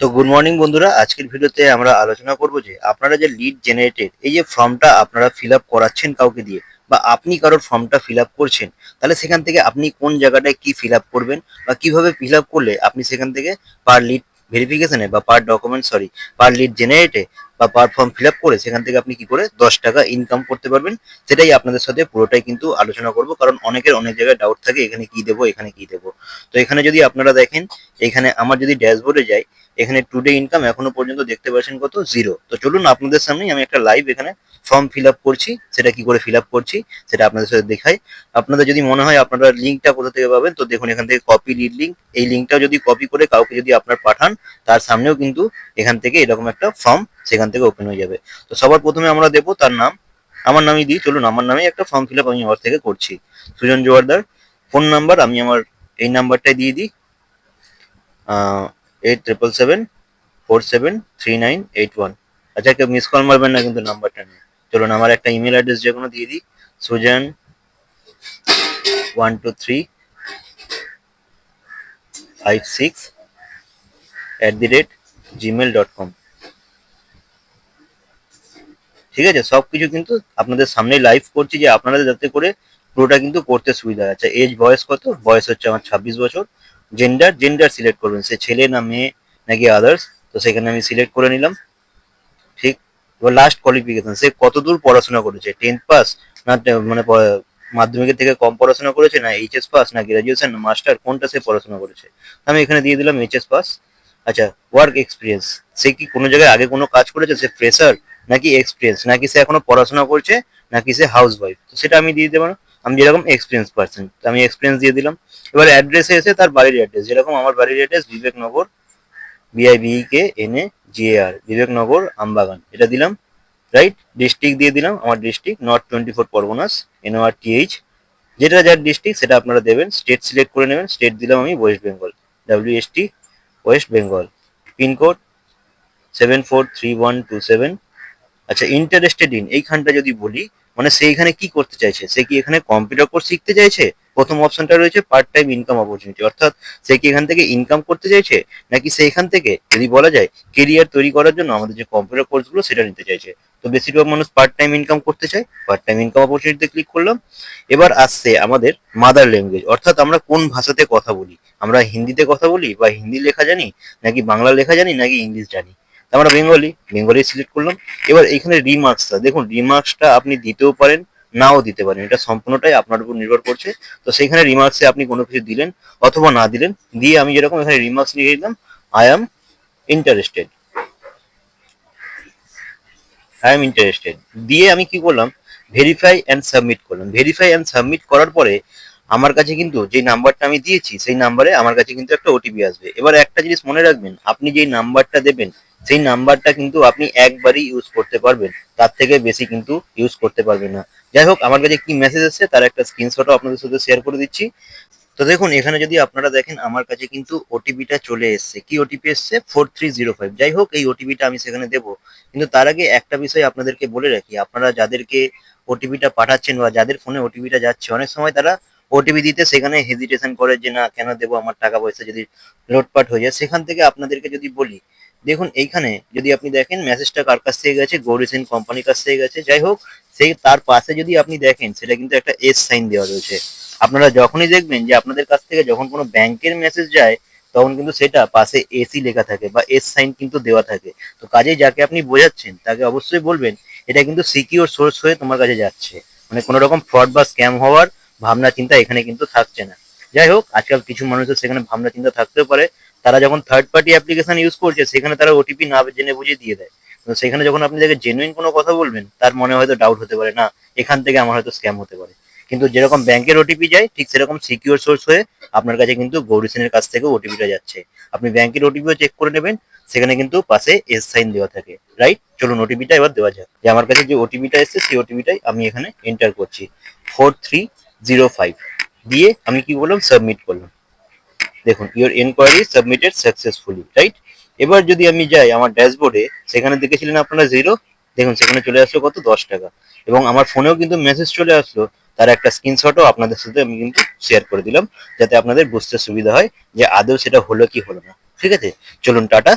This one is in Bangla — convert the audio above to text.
তো গুড মর্নিং বন্ধুরা, আজকের ভিডিওতে আমরা আলোচনা করব যে আপনারা যে লিড জেনারেটেড এই যে ফর্মটা আপনারা ফিল করাচ্ছেন কাউকে দিয়ে বা আপনি কারোর ফর্মটা ফিল করছেন, তাহলে সেখান থেকে আপনি কোন জায়গাটায় কি ফিল করবেন বা কীভাবে ফিল করলে আপনি সেখান থেকে পার লিড ভেরিফিকেশনে বা per document sorry per lead জেনারেটে বা পার ফর্ম ফিল করে সেখান থেকে আপনি কি করে দশ টাকা ইনকাম করতে পারবেন, সেটাই আপনাদের সাথে পুরোটাই কিন্তু আলোচনা করব। কারণ অনেকের অনেক জায়গায় ডাউট থাকে, এখানে কি দেবো, এখানে কি দেবো। তো এখানে যদি আপনারা দেখেন, এখানে আমার যদি ড্যাশবোর্ডে যাই, এখানে টুডে ইনকাম এখনও পর্যন্ত দেখতে পাচ্ছেন কত? জিরো তো চলুন আপনাদের সামনেই আমি একটা লাইভ এখানে ফর্ম ফিল করছি, সেটা কি করে ফিল করছি, সেটা আপনাদের সাথে দেখাই। আপনাদের যদি মনে হয় আপনারা লিঙ্কটা কোথা থেকে পাবেন, তো দেখুন এখান থেকে কপি লিড লিঙ্ক এই লিঙ্কটা যদি কপি করে কাউকে যদি আপনার পাঠান, তার সামনেও কিন্তু এখান থেকে এরকম একটা ফর্ম সেখান থেকে ওপেন হয়ে যাবে। তো সবার প্রথমে আমরা দেবো তার নাম। আমার নামই দিই, চলুন, আমার নামে একটা ফর্ম ফিল আমি আমার থেকে করছি। সুজন জোয়ারদার ফোন নাম্বার আমি আমার এই নাম্বারটাই দিয়ে দিই। Eight triple seven four seven three nine eight one আচ্ছা কেউ মিস কল মারবেন না কিন্তু নাম্বারটা নিয়ে। চলুন, আমার একটা ইমেল অ্যাড্রেস যে কোনো দিয়ে দিই। Suzanne one two three five six at the rate Gmail dot com ঠিক আছে? সব কিছু কিন্তু আপনাদের সামনে লাইভ করছি যে আপনারা যাতে করে পুরোটা কিন্তু করতে সুবিধা আছে। এজ বয়স কত? বয়স হচ্ছে আমার ছাব্বিশ বছর। জেন্ডার জেন্ডার সিলেক্ট করবেন। সে ছেলে না মেয়ে নাকি আদার্স তো সেখানে আমি সিলেক্ট করে নিলাম। ঠিক? এবার লাস্ট কোয়ালিফিকেশন সে কতদূর পড়াশোনা করেছে? টেন্থ পাস না মানে মাধ্যমিকের থেকে কম পড়াশোনা করেছে না এইচএস পাস না গ্রাজুয়েশন মাস্টার কোনটা সে পড়াশোনা করেছে? আমি এখানে দিয়ে দিলাম এইচএস পাস আচ্ছা ওয়ার্ক এক্সপিরিয়েন্স সে কি কোনো জায়গায় আগে কোনো কাজ করেছে? সে ফ্রেশার নাকি এক্সপিরিয়েন্স নাকি সে এখনও পড়াশোনা করছে, নাকি সে হাউস ওয়াইফ তো সেটা আমি দিয়ে দেবো না। আমি যেরকম এক্সপিরিয়েন্স পার্সন আমি এক্সপিরিয়েন্স দিয়ে দিলাম। এবার অ্যাড্রেসে এসে তার বাড়ির অ্যাড্রেস যেরকম আমার বাড়ির address Bibeknagar B I B E K N A G A R Bibeknagar, Ambagan. এটা দিলাম রাইট ডিস্ট্রিক্ট দিয়ে দিলাম, আমার district north twenty four Parganas N O R T H যেটা যার ডিস্ট্রিক্ট সেটা আপনারা দেবেন স্টেট সিলেক্ট করে নেবেন স্টেট দিলাম আমি West Bengal W S T West Bengal pincode seven four three one two seven আচ্ছা ইন্টারেস্টেড ইন এইখানটা যদি বলি মানে সে এখানে কি করতে চাইছে? সে কি এখানে কম্পিউটার কোর্স শিখতে চাইছে? প্রথম অপশনটা রয়েছে পার্ট টাইম ইনকাম অপরচুনিটি অর্থাৎ সে কি এখান থেকে ইনকাম করতে চাইছে? নাকি সে এখান থেকে, যদি বলা যায় কেরিয়ার তৈরি করার জন্য আমাদের যে কম্পিউটার কোর্সগুলো সেটা নিতে চাইছে। তো বেশিরভাগ মানুষ পার্ট টাইম ইনকাম করতে চায়। পার্ট টাইম ইনকাম অপরচুনিটিতে ক্লিক করলাম। এবার আসছে আমাদের মাদার ল্যাঙ্গুয়েজ অর্থাৎ আমরা কোন ভাষাতে কথা বলি? আমরা হিন্দিতে কথা বলি বা হিন্দি লেখা জানি, নাকি বাংলা লেখা জানি, নাকি ইংলিশ জানি? আমরা বেঙ্গলি বেঙ্গলি সিলেক্ট করলাম। এবার এখানে রিমার্কসটা দেখুন রিমার্কসটা আপনি দিতেও পারেন, নাও দিতে পারেন। এটা সম্পূর্ণটাই আপনার উপর নির্ভর করছে। তো সেইখানে রিমার্কসে আপনি কোনো কিছু দিলেন অথবা না দিলেন, দিয়ে আমি যেরকম এখানে রিমার্কস লিখে দিলাম I am interested I am interested দিয়ে আমি কি করলাম? ভেরিফাই অ্যান্ড সাবমিট করলাম। ভেরিফাই অ্যান্ড সাবমিট করার পরে আমার কাছে কিন্তু যে নাম্বারটা আমি দিয়েছি, সেই নাম্বারে আমার কাছে কিন্তু একটা ওটিপি আসবে। এবার একটা জিনিস মনে রাখবেন, আপনি যেই নাম্বারটা দেবেন, সেই নাম্বারটা কিন্তু আপনি একবারই ইউজ করতে পারবেন। তার থেকে বেশি কিন্তু ইউজ করতে পারবেন না। যাই হোক, আমার কাছে কি মেসেজ এসেছে তার একটা স্ক্রিনশটও আপনাদের সাথে শেয়ার করে দিচ্ছি। তো দেখুন, এখানে যদি আপনারা দেখেন, আমার কাছে কিন্তু ওটিপিটা চলে এসছে। কি ওটিপি এসছে? ফোর থ্রি জিরো ফাইভ যাই হোক, এই ওটিপিটা আমি সেখানে দেবো। কিন্তু তার আগে একটা বিষয় আপনাদেরকে বলে রাখি। আপনারা যাদেরকে ওটিপিটা পাঠাচ্ছেন বা যাদের ফোনে ওটিপিটা যাচ্ছে, অনেক সময় তারা ওটিপি দিতে সেখানে হেজিটেশন করে যে না, কেন দেবো আমার টাকা পয়সা যদি লোটপাট হয়ে যায়? সেখান থেকে আপনাদেরকে যদি বলি, দেখুন এইখানে যদি আপনি দেখেন মেসেজটা কার কাছ থেকে গেছে? গৌরী সেন কোম্পানির কাছ থেকে গেছে। যাই হোক সেই তার পাশে যদি আপনি দেখেন, সেটা কিন্তু একটা এস সাইন দেওয়া রয়েছে। আপনারা যখনই দেখবেন যে আপনাদের কাছ থেকে যখন কোনো ব্যাংকের মেসেজ যায়, তখন কিন্তু সেটা পাশে এসি লেখা থাকে বা এস সাইন কিন্তু দেওয়া থাকে। তো কাজেই যাকে আপনি বোঝাচ্ছেন, তাকে অবশ্যই বলবেন, এটা কিন্তু সিকিউর সোর্স হয়ে তোমার কাছে যাচ্ছে। মানে কোনো রকম ফ্রড বা স্ক্যাম হওয়ার ভাবনা, চিন্তা এখানে কিন্তু থাকছে না। যাই হোক, আজকাল কিছু মানুষের সেখানে ভাবনা, চিন্তা থাকতেও পারে। তারা যখন থার্ড পার্টি অ্যাপ্লিকেশন ইউজ করছে, সেখানে তারা ওটিপি না জেনে বুঝে দিয়ে দেয়। তো সেখানে যখন আপনি তাকে জেনুইন কোনো কথা বলবেন, তার মনে হয়তো ডাউট হতে পারে, না, এখান থেকে আমার হয়তো স্ক্যাম হতে পারে। কিন্তু যেরকম ব্যাংকের ওটিপি যায়, ঠিক সেরকম সিকিউর সোর্স হয়ে আপনার কাছে কিন্তু গৌরী সেনের কাছ থেকে ওটিপিটা যাচ্ছে। আপনি ব্যাংকের ওটিপিও চেক করে নেবেন, সেখানে কিন্তু পাশে এস সাইন দেওয়া থাকে। রাইট চলুন ওটিপিটা এবার দেওয়া যাক। যে আমার কাছে যে ওটিপিটা এসেছে, সেই ওটিপিটাই আমি এখানে এন্টার করছি। ফোর থ্রি জিরো ফাইভ দিয়ে আমি কি বললাম? সাবমিট করলাম। দেখুন your enquiry submitted successfully right এবার যদি আমি যাই আমার ড্যাশবোর্ডে সেখানে দেখেছিলেন আপনারা জিরো দেখুন, সেখানে চলে আসলো কত? দশ টাকা। এবং আমার ফোনেও কিন্তু মেসেজ চলে আসলো, তার একটা স্ক্রিনশটও আপনাদের সাথে আমি কিন্তু শেয়ার করে দিলাম, যাতে আপনাদের বুঝতে সুবিধা হয় যে আদৌ সেটা হলো কি হলো না। ঠিক আছে? চলুন, টাটা।